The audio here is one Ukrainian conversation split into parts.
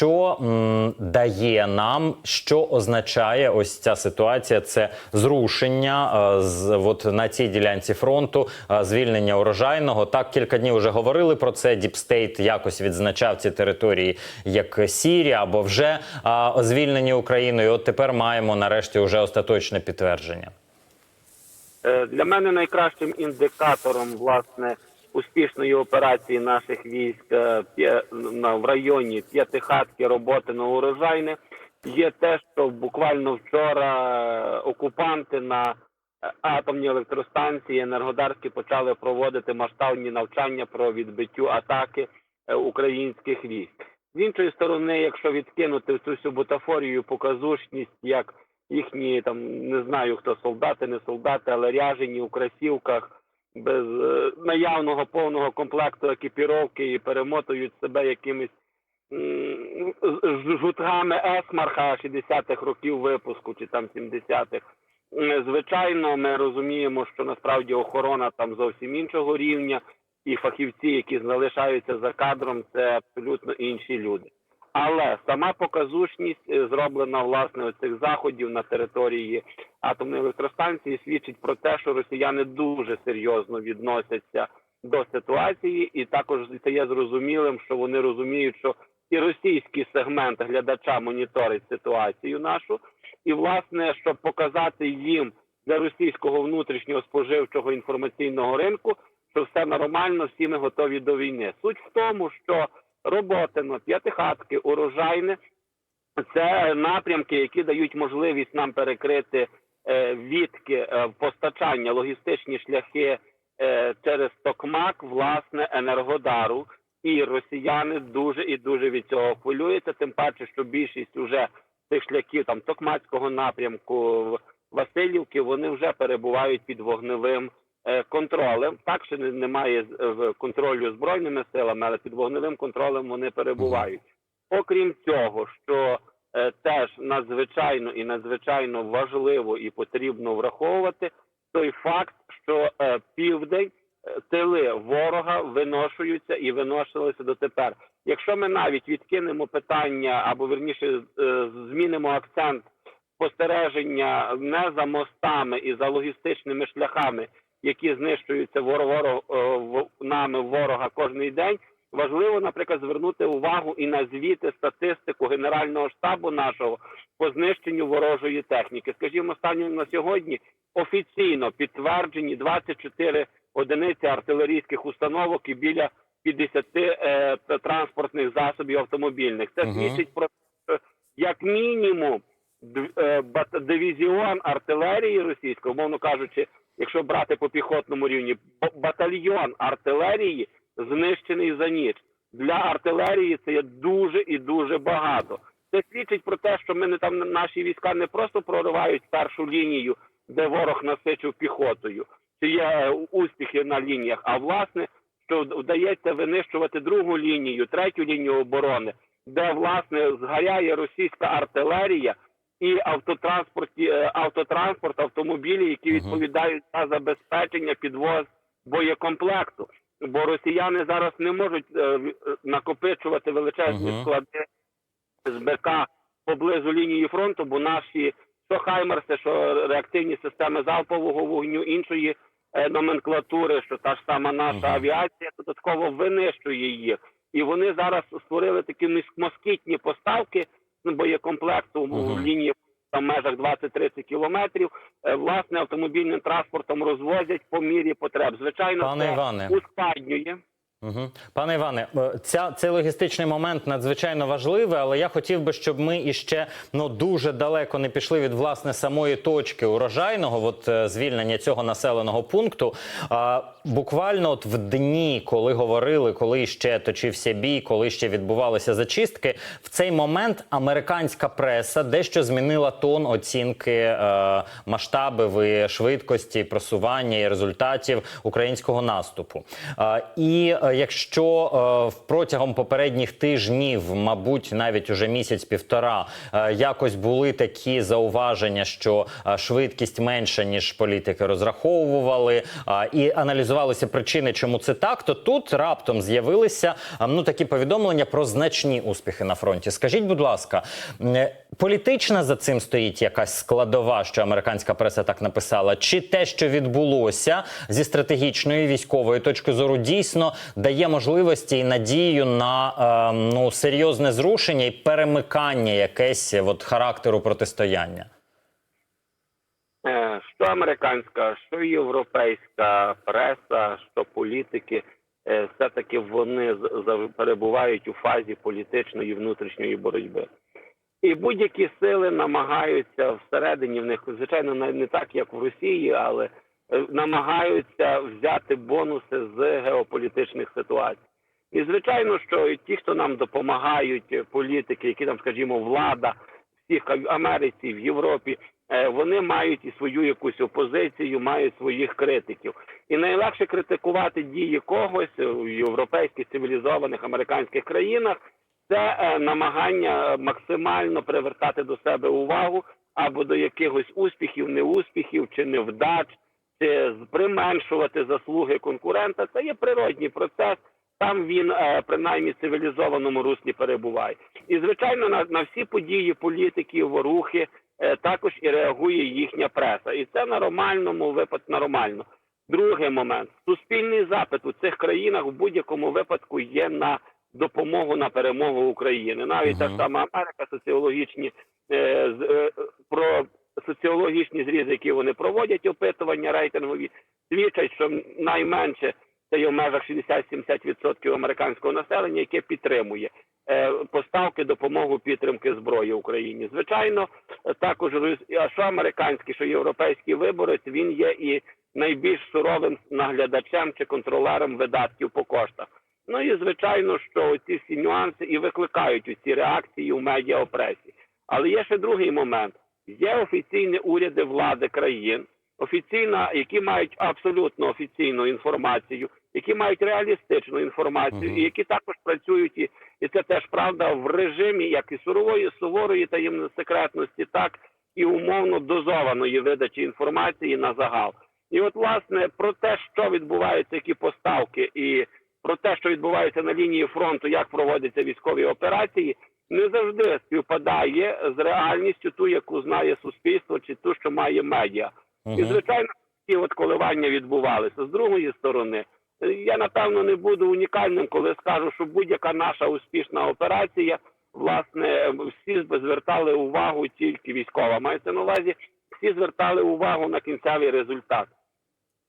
Що м, дає нам, що означає ось ця ситуація? Це зрушення е, з от на цій ділянці фронту, е, звільнення урожайного. Так кілька днів вже говорили про це. Діпстейт якось відзначав ці території як сірі або вже е, звільнені Україною. От тепер маємо нарешті вже остаточне підтвердження. Е, Для мене найкращим індикатором власне успішної операції наших військ е, в районі п'ятихатки роботи на урожайне є те, що буквально вчора е, окупанти на е, атомній електростанції енергодарські почали проводити масштабні навчання про відбиттю атаки українських військ. З іншої сторони, якщо відкинути цю всю бутафорію, показушність, як їхні там не знаю хто солдати, не солдати, але ряжені у красівках без е, наявного повного комплекту екіпіровки і перемотують себе якимись з- жутками есмарха 60-х років випуску чи там 70-х. Звичайно, ми розуміємо, що насправді охорона там зовсім іншого рівня, і фахівці, які залишаються за кадром, це абсолютно інші люди. Але сама показушність е, зроблена власне цих заходів на території атомної електростанції свідчить про те, що росіяни дуже серйозно відносяться до ситуації, і також це є зрозумілим, що вони розуміють, що і російський сегмент глядача моніторить ситуацію нашу, і власне, щоб показати їм для російського внутрішнього споживчого інформаційного ринку, що все нормально, всі ми готові до війни. Суть в тому, що Роботино, п'ятихатки, урожайне це напрямки, які дають можливість нам перекрити е, відки е, постачання, логістичні шляхи е, через Токмак, власне, енергодару. І росіяни дуже і дуже від цього хвилюються. Тим паче, що більшість уже цих шляхів там Токмацького напрямку Васильівки вони вже перебувають під вогневим контролем. Так що немає в контролю збройними силами, але під вогневим контролем вони перебувають. Окрім цього, що е, теж надзвичайно і надзвичайно важливо і потрібно враховувати той факт, що е, південь е, тили ворога виношуються і виношувалися дотепер. Якщо ми навіть відкинемо питання або верніше е, змінимо акцент спостереження не за мостами і за логістичними шляхами, які знищуються ворог, ворог, е, нами ворога кожний день. Важливо, наприклад, звернути увагу і на звіти статистику Генерального штабу нашого по знищенню ворожої техніки. Скажімо, станом на сьогодні офіційно підтверджені 24 одиниці артилерійських установок і біля 50 е, транспортних засобів автомобільних. Це свідчить про як мінімум е, дивізіон артилерії російської, умовно кажучи, якщо брати по піхотному рівні, батальйон артилерії знищений за ніч. Для артилерії це є дуже і дуже багато. Це свідчить про те, що ми не там наші війська не просто проривають першу лінію, де ворог насичив піхотою, чи є е, успіхи на лініях, а власне, що вдається винищувати другу лінію, третю лінію оборони, де власне згоряє російська артилерія і автотранспорті, е, автотранспорт, автомобілі, які відповідають за забезпечення підвоз боєкомплекту. Бо росіяни зараз не можуть е, е, накопичувати величезні склади з БК поблизу лінії фронту, бо наші що Хаймерси, що реактивні системи залпового вогню іншої номенклатури, що та ж сама наша авіація додатково винищує їх. І вони зараз створили такі москітні поставки боєкомплекту Мгм. в лінії там, в межах 20-30 кілометрів. Е, Власне, автомобільним транспортом розвозять по мірі потреб. Звичайно, Пане це Іване. ускладнює. Угу. Пане Іване, е, ця цей логістичний момент надзвичайно важливий, але я хотів би, щоб ми іще ну дуже далеко не пішли від власне самої точки урожайного, от е, звільнення цього населеного пункту. А, буквально от в дні, коли говорили, коли ще точився бій, коли ще відбувалися зачистки, в цей момент американська преса дещо змінила тон оцінки е, масштабів і швидкості просування і результатів українського наступу. Е, і якщо е, протягом попередніх тижнів, мабуть, навіть уже місяць-півтора, е, якось були такі зауваження, що е, швидкість менша, ніж політики розраховували, і аналізувалися причини, чому це так, то тут раптом з'явилися ну такі повідомлення про значні успіхи на фронті. Скажіть, будь ласка, політична за цим стоїть якась складова, що американська преса так написала, чи те, що відбулося зі стратегічної військової точки зору, дійсно дає можливості і надію на е, ну серйозне зрушення і перемикання якесь от характеру протистояння? Е, Що американська, що європейська преса, що політики, е, все-таки вони за- перебувають у фазі політичної внутрішньої боротьби. І будь-які сили намагаються всередині в них, звичайно, не так, як в Росії, але намагаються взяти бонуси з геополітичних ситуацій. І звичайно, що ті, хто нам допомагають, е, політики, які там, скажімо, влада всіх в Америці, в Європі, е, вони мають і свою якусь опозицію, мають своїх критиків. І найлегше критикувати дії когось в європейських цивілізованих американських країнах. Це е, намагання максимально привертати до себе увагу або до якихось успіхів, неуспіхів чи невдач, применшувати заслуги конкурента. Це є природній процес. Там він е, принаймні цивілізованому руслі перебуває. І звичайно, на, на всі події політиків, рухи е, також і реагує їхня преса. І це на нормальному випадку нормально. Другий момент суспільний запит у цих країнах в будь-якому випадку є на допомогу на перемогу України. Навіть та ж Мгм. сама Америка, соціологічні е, е, про соціологічні зрізи, які вони проводять, опитування рейтингові, свідчать, що найменше це є в межах 60-70% американського населення, яке підтримує е, поставки допомогу підтримки зброї Україні. Звичайно, також а що американський, що європейський виборець, він є і найбільш суровим наглядачем чи контролером видатків по коштах. Ну і звичайно, що ці всі нюанси і викликають ці реакції у медіаопресі. Але є ще другий момент: є офіційні уряди влади країн, офіційна, які мають абсолютно офіційну інформацію, які мають реалістичну інформацію, і які також працюють і, і це теж правда в режимі як і сурової суворої таємної секретності, так і умовно дозованої видачі інформації на загал. І от власне про те, що відбуваються, які поставки, і про те, що відбувається на лінії фронту, як проводяться військові операції, не завжди співпадає з реальністю, ту, яку знає суспільство, чи ту, що має медіа. І звичайно, ці от коливання відбувалися. З другої сторони, я напевно не буду унікальним, коли скажу, що будь-яка наша успішна операція, власне, всі звертали увагу тільки військова. Мається на увазі, всі звертали увагу на кінцевий результат.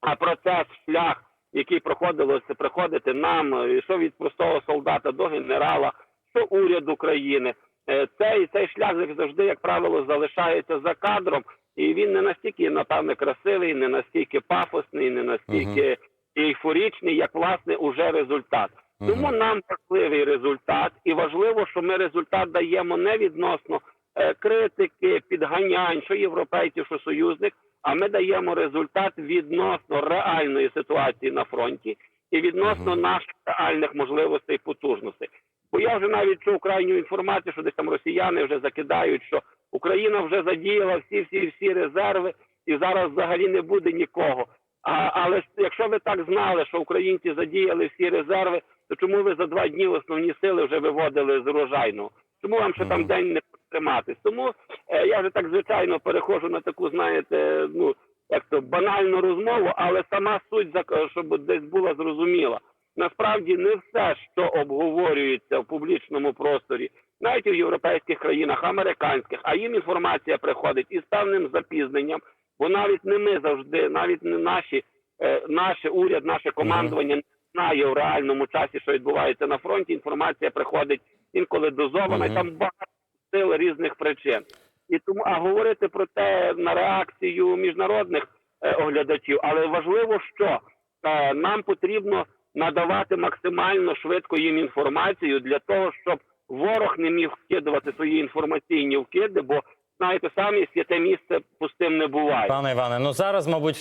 А процес, шлях, який проходилося приходити нам, що від простого солдата до генерала, що уряд України, е, цей цей шлях завжди, як правило, залишається за кадром, і він не настільки, напевне, красивий, не настільки пафосний, не настільки ейфорічний, як власне уже результат. Тому нам важливий результат, і важливо, що ми результат даємо не відносно е, критики, підганянь, що європейців, що союзник, а ми даємо результат відносно реальної ситуації на фронті і відносно наших реальних можливостей і потужностей. Бо я вже навіть чув крайню інформацію, що десь там росіяни вже закидають, що Україна вже задіяла всі всі всі резерви, і зараз взагалі не буде нікого. А, але ж якщо ви так знали, що українці задіяли всі резерви, то чому ви за два дні основні сили вже виводили з урожайного? Чому вам ще там день не триматись? Тому е, я вже так звичайно переходжу на таку, знаєте, ну як то банальну розмову, але сама суть щоб десь була зрозуміла. Насправді не все, що обговорюється в публічному просторі, навіть у європейських країнах, американських, а їм інформація приходить із певним запізненням, бо навіть не ми завжди, навіть не наші, е, наш уряд, наше командування не знає в реальному часі, що відбувається на фронті. Інформація приходить інколи дозована, і там багато сил різних причин. І тому а говорити про те на реакцію міжнародних е, оглядачів, але важливо, що е, нам потрібно надавати максимально швидко їм інформацію для того, щоб ворог не міг вкидувати свої інформаційні вкиди, бо знаєте самі святе місце пустим не буває. Пане Іване, ну зараз, мабуть,